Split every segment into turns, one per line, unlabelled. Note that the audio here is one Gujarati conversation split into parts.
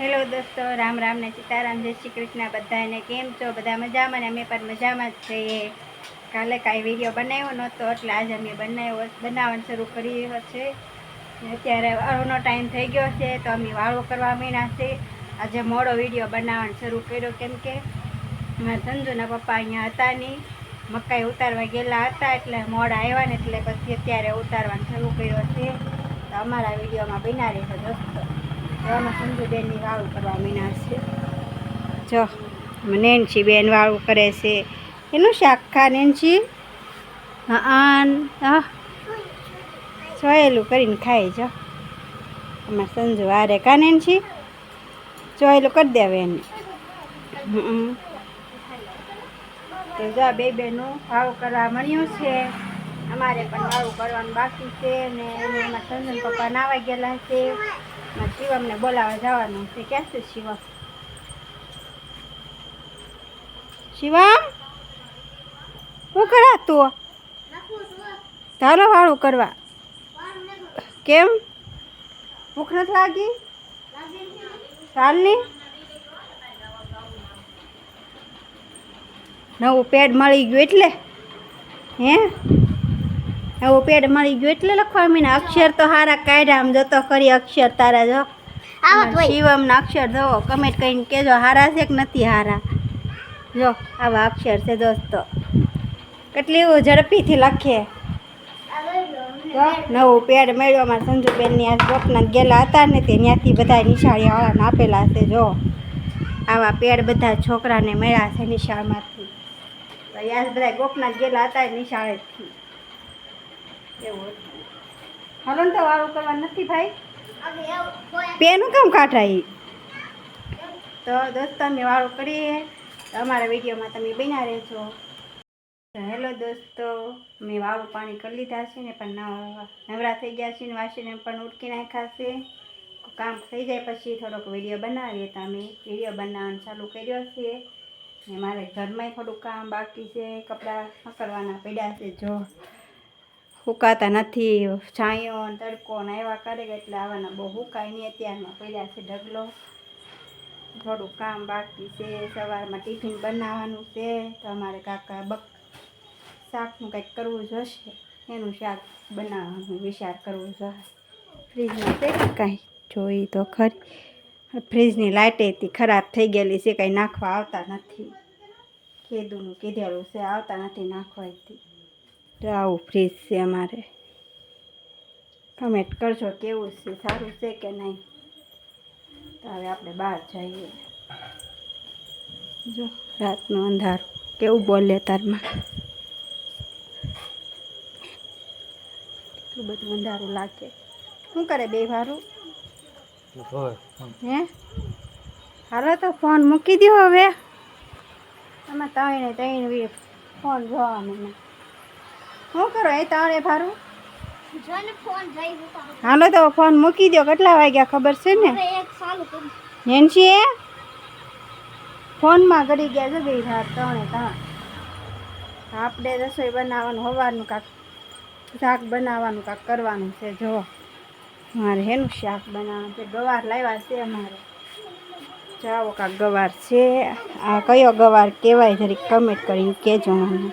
હેલો દોસ્તો, રામ રામ ને સીતારામ, જય શ્રી કૃષ્ણ. બધાને કેમ છો? બધા મજામાં ને અમે પણ મજામાં જ છીએ. કાલે કાંઈ વીડિયો બનાવ્યો નહોતો, એટલે આજે અમે બનાવ્યો, બનાવવાનું શરૂ કર્યું છે અત્યારે વાળોનો ટાઈમ થઈ ગયો છે, તો અમે વાળો કરવા માંડ્યા છે. આજે મોડો વીડિયો બનાવવાનું શરૂ કર્યો, કેમ કે મારા સંજુના પપ્પા અહીંયા હતા નહીં. મકાઈ ઉતારવા ગયેલા હતા, એટલે મોડા આવ્યા ને એટલે પછી અત્યારે ઉતારવાનું શરૂ કર્યો છે. તો અમારા વિડીયોમાં બનાવી છે દોસ્તો. એવામાં સંજુબેનની વાળું કરવા મીના છે. જો નેન્સી બેન વાળું કરે છે. એનું શાક ખા, નેનસી? આન, હા. ચોયેલું કરીને ખાઈ જો. અમારે સંજુ આરે કા નેનસી? ચોયેલું કરી દેવે એને. તો જો બે બેનું વાળું કરવા મળ્યું છે. અમારે પણ વાળું કરવાનું બાકી છે ને એમાં સંજન પપ્પા નાવા ગયેલા છે. મારા શિવમને બોલાવવા જવાનું છે. ક્યાં છે શિવમ શિવમ શું કરા તું? ધારો વાળું કરવા. કેમ? ભૂખ નથી લાગી? ચાલની? નવું પેડ મળી ગયું એટલે? હે? નવું પેડ મળી ગયું એટલે લખવા મીના. અક્ષર તો હારા કાઢ્યા આમ જતો કરી અક્ષર તારા જો. શિવમના અક્ષર જો કમેન્ટ કરીને કેજો હારા છે કે નથી હારા? જો આવા અક્ષર છે દોસ્તો. કેટલી એવું ઝડપીથી લખે. જો નવું પેડ મળ્યો. અમારા સંજુબેનની આ સ્વપ્ન ગયેલા હતા ને તે ત્યાંથી બધા નિશાળીવાળાને આપેલા છે જો. આવા પેડ બધા છોકરાને મળ્યા છે નિશાળમાંથી. તો યાદ બધા ગોપનાથ ગયેલા હતા નિશાળેથી. એવું હલોન તો વાળું કરવા નથી ભાઈ? પેનું કેમ કાઢાય. તો દોસ્તો અમે વાળું કરીએ. અમારા વિડીયોમાં તમે બન્યા રહેજો. તો હેલો દોસ્તો મેં વાળું પાણી કરી લીધા છે ને પણ નવ- નવરા થઈ ગયા છે ને વાસીને પણ ઉટકી નાખ્યા છે. કામ થઈ જાય પછી થોડોક વીડિયો બનાવીએ તો અમે. વીડિયો બનાવવાનું ચાલુ કર્યો છે. ને મારે ઘરમાંય થોડું કામ બાકી છે કપડાં પકડવાના પડ્યા છે જો. સુકાતા નથી. છાંયો તડકો ને આવ્યા કરે એટલે આવાના બહુ હુકાય નહીં અત્યારમાં. પડ્યા છે ઢગલો, થોડું કામ બાકી છે. સવારમાં ટિફિન બનાવવાનું છે. તો અમારે કાકા બક શાકનું કંઈક કરવું જોશે એનું શાક બનાવવાનું વિચાર કરવો જોઈએ ફ્રીજમાં છે કાંઈ? જોઈ તો ખરી. ફ્રીજની લાઇટેથી ખરાબ થઈ ગયેલી છે, કંઈ નાખવા આવતા નથી. ખેદુનું કીધેલું છે, આવતા નથી નાખવાથી. તો આવું ફ્રીજ છે અમારે. કમેન્ટ કરજો કેવું છે સારું છે કે નહીં? તો હવે આપણે બહાર જઈએ. જો રાતનું અંધારું. કેવું બોલે તારમાં? એટલું બધું અંધારું લાગે. શું કરે બે વારું હે? હાલો તો ફોન મૂકી દો હવે. આમાં ત્રણે ત્રણ ફોન જોવા મને. શું કરો? એ તારે ભારું હાલો તો ફોન મૂકી દો કેટલા વાગ્યા ખબર છે ને? નેન્સી એ? ફોનમાં ગળી ગયા છે બે રાત ત્રણે ત્રણ આપણે રસોઈ બનાવવાનું હોવાનું કાંક શાક બનાવવાનું કાંક કરવાનું છે જો મારે હેનું શાક બનાવવાનું છે ગવાર લાવ્યા છે અમારે. જાઓ કાંક ગવાર છે. આ કયો ગવાર કહેવાય જરીક કમેન્ટ કરીને કહેજો મને.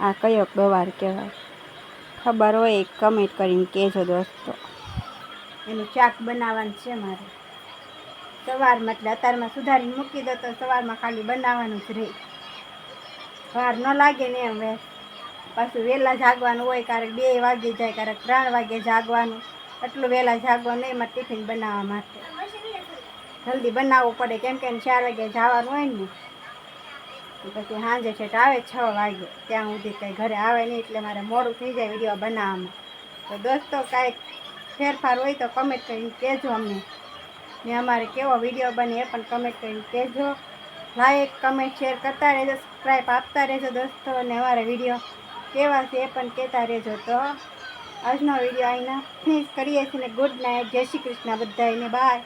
આ કયો ગવાર કહેવાય? ખબર હોય કમેન્ટ કરીને કહેજો દોસ્તો. એનું શાક બનાવવાનું છે મારે. સવારમાં એટલે અત્યારમાં સુધારીને મૂકી દો તો સવારમાં ખાલી બનાવવાનું જ રહે. વાર ન લાગે ને હવે પાછું વહેલા જાગવાનું હોય ક્યારેક બે વાગે જાય, ક્યારેક ત્રણ વાગે જાગવાનું. એટલું વહેલા જાગવાનું એમાં ટિફિન બનાવવા માટે. જલ્દી બનાવવું પડે કેમ કે ચાર વાગે જવાનું હોય ને. પછી સાંજે છેટ આવે છ વાગે, ત્યાં સુધી કંઈ ઘરે આવે નહીં એટલે મારે મોડું થઈ જાય વીડિયો બનાવવામાં. તો દોસ્તો કાંઈક ફેરફાર હોય તો કમેન્ટ કરીને કહેજો અમને. ને અમારે કેવો વીડિયો બને એ પણ કમેન્ટ કરીને કહેજો. લાઈક કમેન્ટ શેર કરતા રહેજો સબસ્ક્રાઈબ આપતા રહેજો દોસ્તો અને અમારા વીડિયો કેવા છે એ પણ કહેતા રહેજો તો. આજનો વીડિયો અહીંના ફિનિશ કરીએ છીએ ને ગુડ નાઇટ જય શ્રી કૃષ્ણ બધાને બાય